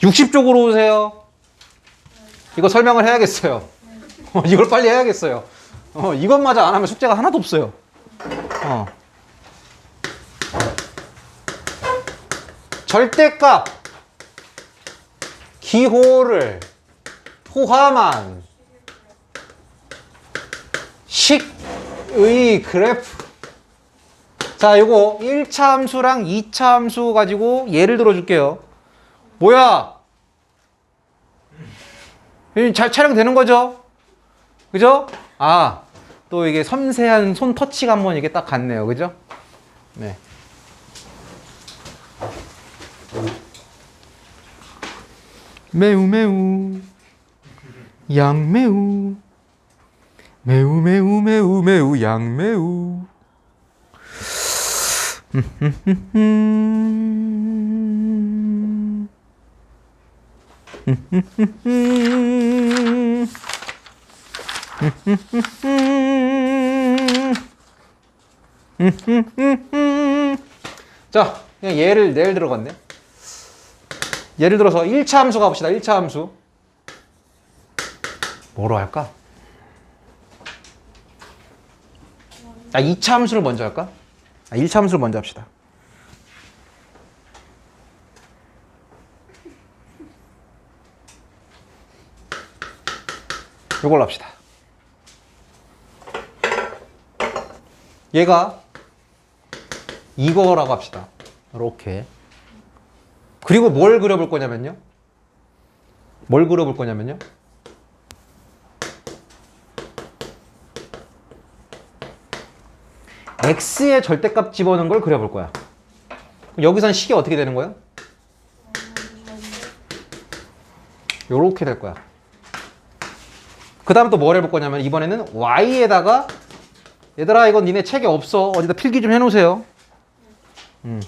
60쪽으로 오세요. 이거 설명을 해야겠어요. 어, 이걸 빨리 해야겠어요. 어, 이것마저 안 하면 숙제가 하나도 없어요. 어. 절대값 기호를 포함한 식의 그래프 자 요거 1차 함수랑 2차 함수 가지고 예를 들어 줄게요 뭐야 이잘 촬영되는 거죠? 그죠? 아, 또 이게 섬세한 손 터치가 한번 이게 딱 갔네요. 그죠? 네. 매우 매우 양 매우 매우 매우 매우 매우 양 매우 자, 그냥 예를 예를 들어갔네. 예를 들어서 1차 함수 가봅시다. 1차 함수. 뭐로 할까? 아, 2차 함수를 먼저 할까? 아, 1차 함수를 먼저 합시다. 요걸로 합시다. 얘가 이거라고 합시다. 이렇게. 그리고 뭘 그려볼 거냐면요. 뭘 그려볼 거냐면요. x의 절대값 집어넣은 걸 그려볼 거야. 여기선 식이 어떻게 되는 거야? 요렇게 될 거야. 그 다음 또뭘 해볼 거냐면 이번에는 y에다가 얘들아 이건 니네 책에 없어. 어디다 필기 좀 해놓으세요. 음.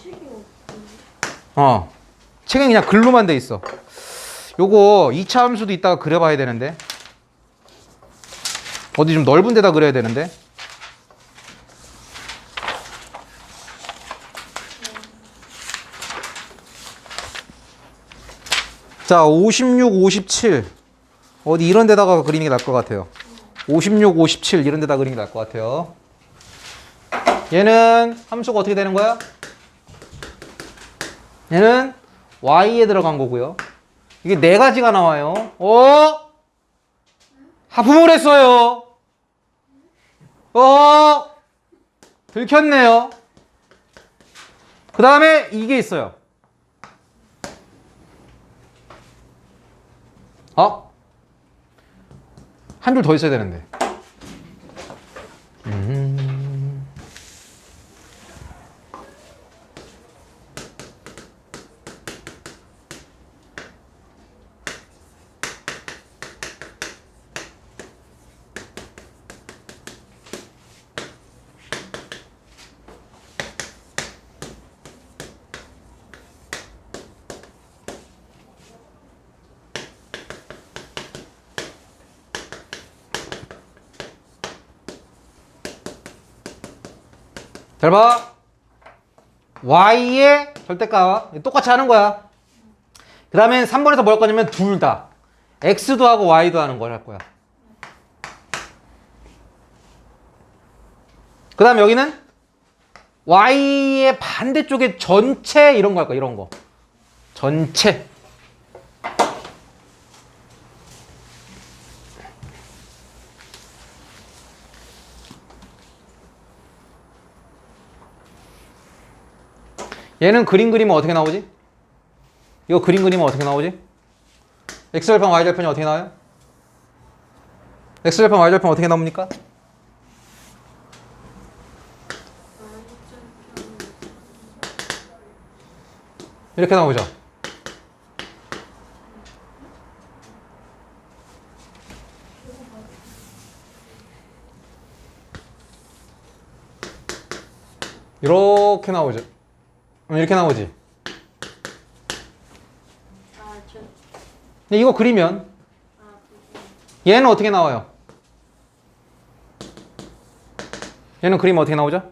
어. 책엔 그냥 글로만 돼 있어. 요거 2차 함수도 이따가 그려봐야 되는데. 어디 좀 넓은 데다 그려야 되는데. 자 56, 57 어디 이런 데다가 그리는 게 나을 것 같아요 56, 57 이런 데다 그리는 게 나을 것 같아요 얘는 함수가 어떻게 되는 거야? 얘는 y에 들어간 거고요 이게 네 가지가 나와요 어? 하품을 했어요 어? 들켰네요 그 다음에 이게 있어요 어? 한 줄 더 있어야 되는데. 잘 봐. y의 절대값 똑같이 하는 거야. 그 다음에 3번에서 뭘할 거냐면 둘 다. x도 하고 y도 하는 걸 할 거야. 그 다음 여기는 y의 반대쪽에 전체 이런 거 할 거야. 이런 거. 전체. 얘는 그림 그리면 어떻게 나오지? 이거 그림 그리면 어떻게 나오지? x절편 y절편이 어떻게 나와요? x절편 y절편 어떻게 나옵니까? 이렇게 나오죠. 이렇게 나오죠. 음, 이렇게 나오지. 아, 저, 근데 이거 그리면 아, 그게. 얘는 어떻게 나와요? 얘는 그리면 어떻게 나오죠?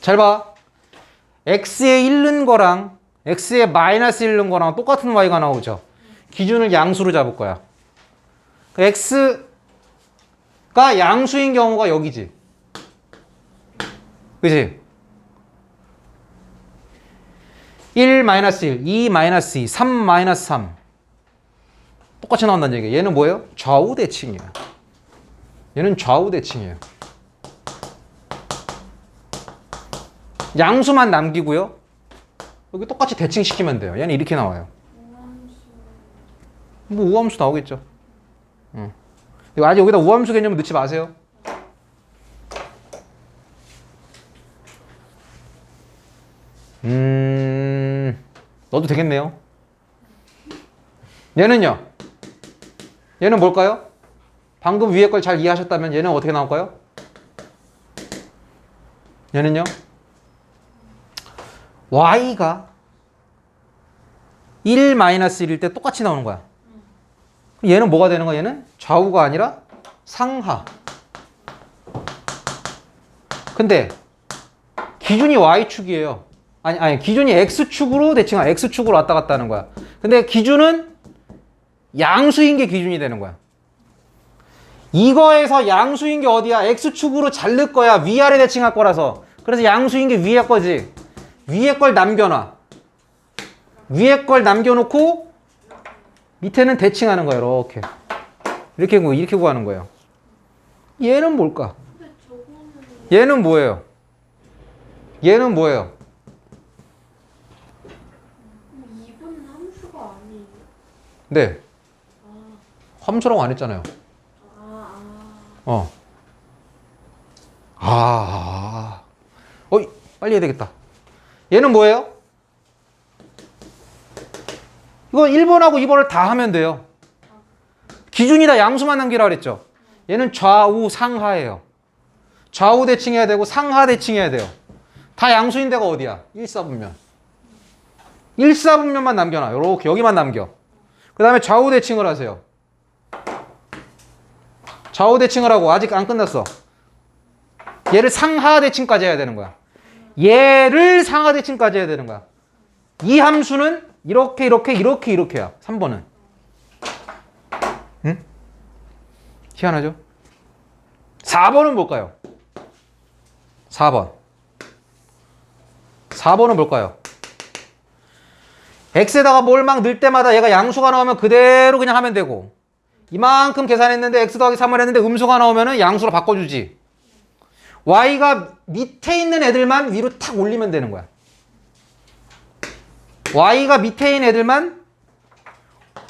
잘 봐. x에 잃는 거랑 x에 마이너스 1는 거랑 똑같은 y가 나오죠. 기준을 양수로 잡을 거야. 그 x가 양수인 경우가 여기지. 그지? 1 마이너스 1, 2 마이너스 2, 3 마이너스 3. 똑같이 나온다는 얘기야. 얘는 뭐예요? 좌우 대칭이야. 얘는 좌우 대칭이에요. 양수만 남기고요. 여기 똑같이 대칭시키면 돼요. 얘는 이렇게 나와요. 뭐 우함수 나오겠죠. 응. 아직 여기다 우함수 개념을 넣지 마세요. 넣어도 되겠네요. 얘는요? 얘는 뭘까요? 방금 위에 걸 잘 이해하셨다면 얘는 어떻게 나올까요? 얘는요? y가 1 마이너스 1일 때 똑같이 나오는 거야. 얘는 뭐가 되는 거야? 얘는 좌우가 아니라 상하. 근데 기준이 y축이에요. 아니 아니 기준이 x축으로 대칭한 x축으로 왔다 갔다 하는 거야. 근데 기준은 양수인 게 기준이 되는 거야. 이거에서 양수인 게 어디야? x축으로 잘 넣을 거야. 위아래 대칭할 거라서. 그래서 양수인 게 위에 거지. 위에 걸 남겨놔. 위에 걸 남겨놓고 밑에는 대칭하는 거야. 이렇게. 이렇게 구- 이렇게 구하는 거예요. 얘는 뭘까? 얘는 뭐예요? 얘는 뭐예요? 2분 함수가 아니에요. 네. 함수라고 안 했잖아요. 아, 아. 어. 아. 어이, 빨리 해야 되겠다. 얘는 뭐예요? 이거 1번하고 2번을 다 하면 돼요. 기준이 다 양수만 남기라 그랬죠. 얘는 좌우 상하예요. 좌우 대칭해야 되고 상하 대칭해야 돼요. 다 양수인 데가 어디야? 1사분면. 1사분면만 남겨놔. 요렇게 여기만 남겨. 그 다음에 좌우 대칭을 하세요. 좌우 대칭을 하고 아직 안 끝났어. 얘를 상하 대칭까지 해야 되는 거야. 얘를 상하 대칭까지 해야 되는 거야. 이 함수는 이렇게 이렇게 이렇게 이렇게야. 3번은. 응? 희한하죠? 4번은 뭘까요? 4번. 4번은 뭘까요? X에다가 뭘 막 넣을 때마다 얘가 양수가 나오면 그대로 그냥 하면 되고 이만큼 계산했는데 x 더하기 3을 했는데 음수가 나오면은 양수로 바꿔주지. y가 밑에 있는 애들만 위로 탁 올리면 되는 거야. y가 밑에 있는 애들만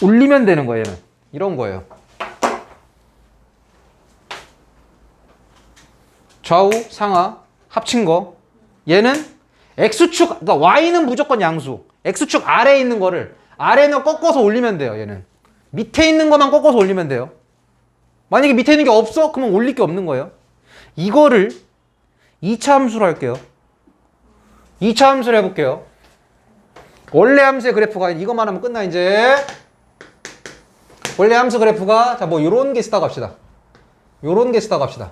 올리면 되는 거예요. 얘는. 이런 거예요. 좌우, 상하 합친 거. 얘는 x축, 그러니까 y는 무조건 양수. X축 아래에 있는 거를 아래는 꺾어서 올리면 돼요. 얘는. 밑에 있는 것만 꺾어서 올리면 돼요. 만약에 밑에 있는 게 없어? 그러면 올릴 게 없는 거예요. 이거를 2차 함수로 할게요. 2차 함수를 해볼게요. 원래 함수의 그래프가 이것만 하면 끝나 이제. 원래 함수 그래프가 자 뭐 요런 게 있다고 합시다. 요런 게 있다고 합시다.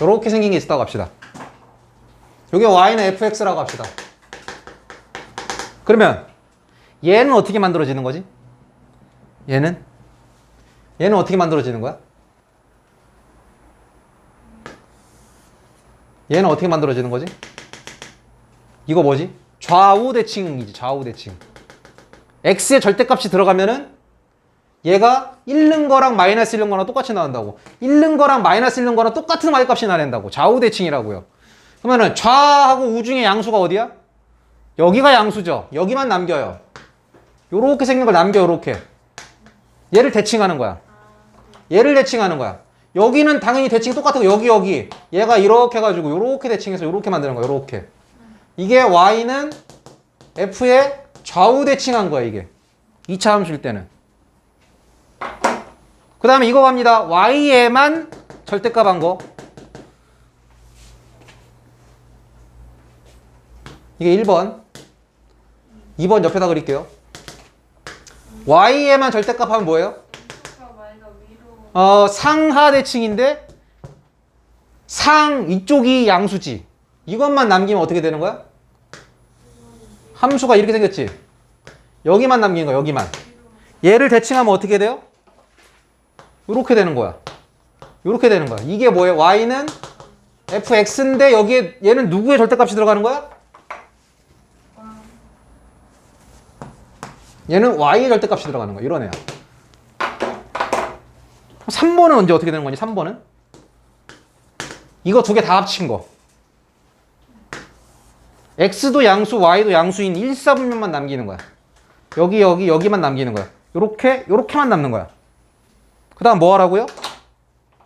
요렇게 생긴 게 있다고 합시다. 요게 y는 fx라고 합시다. 그러면 얘는 어떻게 만들어지는 거지? 얘는? 얘는 어떻게 만들어지는 거야? 얘는 어떻게 만들어지는 거지? 이거 뭐지? 좌우 대칭이지, 좌우 대칭. x의 절대값이 들어가면은 얘가 1는 거랑 마이너스 1는 거랑 똑같이 나온다고. 1는 거랑 마이너스 1는 거랑 똑같은 y값이 나낸다고. 좌우 대칭이라고요. 그러면은 좌하고 우 중에 양수가 어디야? 여기가 양수죠. 여기만 남겨요. 요렇게 생긴 걸 남겨, 요렇게. 얘를 대칭하는 거야. 얘를 대칭하는 거야. 여기는 당연히 대칭이 똑같고 여기 여기 얘가 이렇게 해가지고 요렇게 대칭해서 요렇게 만드는 거야. 요렇게. 이게 y는 f의 좌우 대칭한 거야, 이게. 2차 함수일 때는. 그 다음에 이거 갑니다. y에만 절대값 한 거. 이게 1번. 2번 옆에다 그릴게요. y에만 절대값 하면 뭐예요? 어, 상하 대칭인데 상 이쪽이 양수지. 이것만 남기면 어떻게 되는 거야? 함수가 이렇게 생겼지? 여기만 남긴 거야, 여기만. 얘를 대칭하면 어떻게 돼요? 이렇게 되는 거야. 이렇게 되는 거야. 이게 뭐예요? y는 fx인데 여기에 얘는 누구의 절대값이 들어가는 거야? 얘는 y의 절대값이 들어가는 거야. 이런 애야. 3번은 언제 어떻게 되는 거니? 3번은? 이거 두 개 다 합친 거. x도 양수, y도 양수인 1, 4분면만 남기는 거야. 여기, 여기, 여기만 남기는 거야. 요렇게, 요렇게만 남는 거야. 그 다음 뭐 하라고요?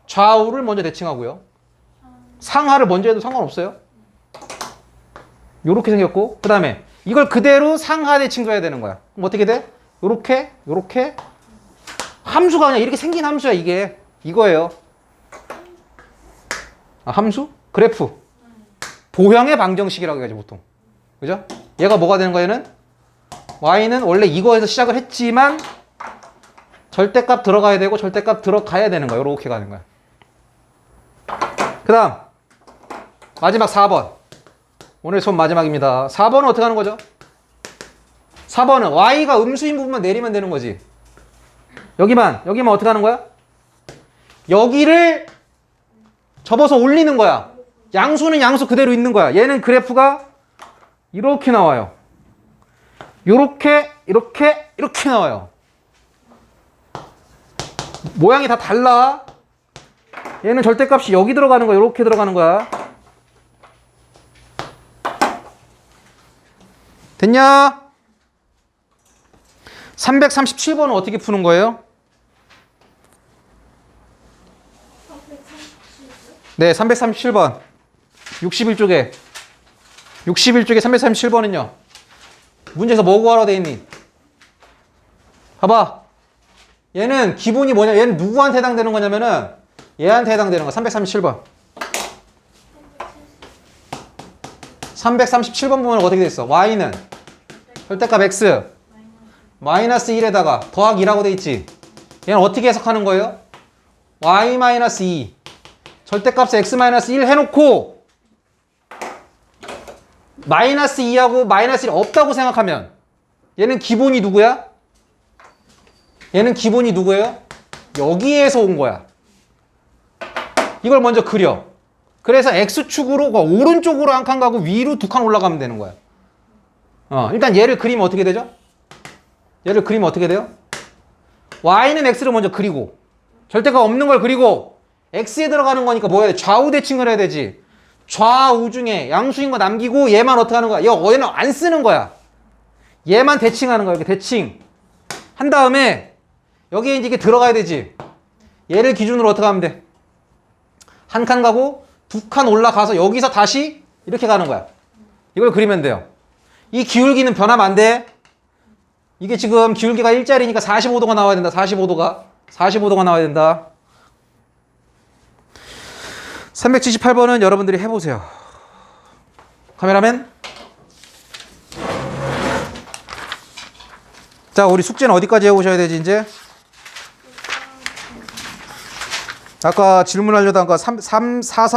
좌우를 먼저 대칭하고요. 상하를 먼저 해도 상관없어요. 요렇게 생겼고, 그 다음에 이걸 그대로 상하 대칭도 해야 되는 거야. 그럼 어떻게 돼? 요렇게, 요렇게. 함수가 그냥 이렇게 생긴 함수야, 이게. 이거예요. 아, 함수? 그래프. 보형의 방정식이라고 해야지, 보통. 그죠? 얘가 뭐가 되는 거예는? y는 원래 이거에서 시작을 했지만, 절대값 들어가야 되고, 절대값 들어가야 되는 거야. 요렇게 가는 거야. 그 다음. 마지막 4번. 오늘 수업 마지막입니다. 4번은 어떻게 하는 거죠? 4번은 y가 음수인 부분만 내리면 되는 거지. 여기만, 여기만 어떻게 하는 거야? 여기를 접어서 올리는 거야. 양수는 양수 그대로 있는 거야. 얘는 그래프가 이렇게 나와요. 요렇게, 이렇게, 이렇게 나와요. 모양이 다 달라. 얘는 절대값이 여기 들어가는 거야. 이렇게 들어가는 거야. 됐냐? 337번은 어떻게 푸는 거예요? 네, 337번. 61쪽에. 61쪽에 337번은요. 문제에서 뭐 구하라고 돼 있니? 봐봐. 얘는 기본이 뭐냐? 얘는 누구한테 해당되는 거냐면은 얘한테 해당되는 거. 337번. 337번 보면 어떻게 돼 있어? y는 절대값 x 마이너스 1에다가 더하기 2라고 돼 있지. 얘는 어떻게 해석하는 거예요? y 마이너스 2 절대값 x 마이너스 1 해놓고 마이너스 2하고 마이너스 1 없다고 생각하면 얘는 기본이 누구야? 얘는 기본이 누구예요? 여기에서 온 거야. 이걸 먼저 그려. 그래서 x축으로 그 오른쪽으로 한 칸 가고 위로 두 칸 올라가면 되는 거야. 어, 일단 얘를 그리면 어떻게 되죠? 얘를 그리면 어떻게 돼요? y는 x를 먼저 그리고 절대가 없는 걸 그리고 x에 들어가는 거니까 뭐 해야 돼? 좌우 대칭을 해야 되지. 좌우 중에 양수인 거 남기고 얘만 어떻게 하는 거야? 얘- 얘는 안 쓰는 거야. 얘만 대칭하는 거야. 이렇게 대칭. 한 다음에 여기에 이제 이게 들어가야 되지. 얘를 기준으로 어떻게 하면 돼? 한 칸 가고 두 칸 올라가서 여기서 다시 이렇게 가는 거야. 이걸 그리면 돼요. 이 기울기는 변하면 안 돼. 이게 지금 기울기가 일자리니까 45도가 나와야 된다. 45도가. 45도가 나와야 된다. 378번은 여러분들이 해보세요. 카메라맨. 자, 우리 숙제는 어디까지 해오셔야 되지, 이제? 아까 질문하려다가 3, 3, 4, 4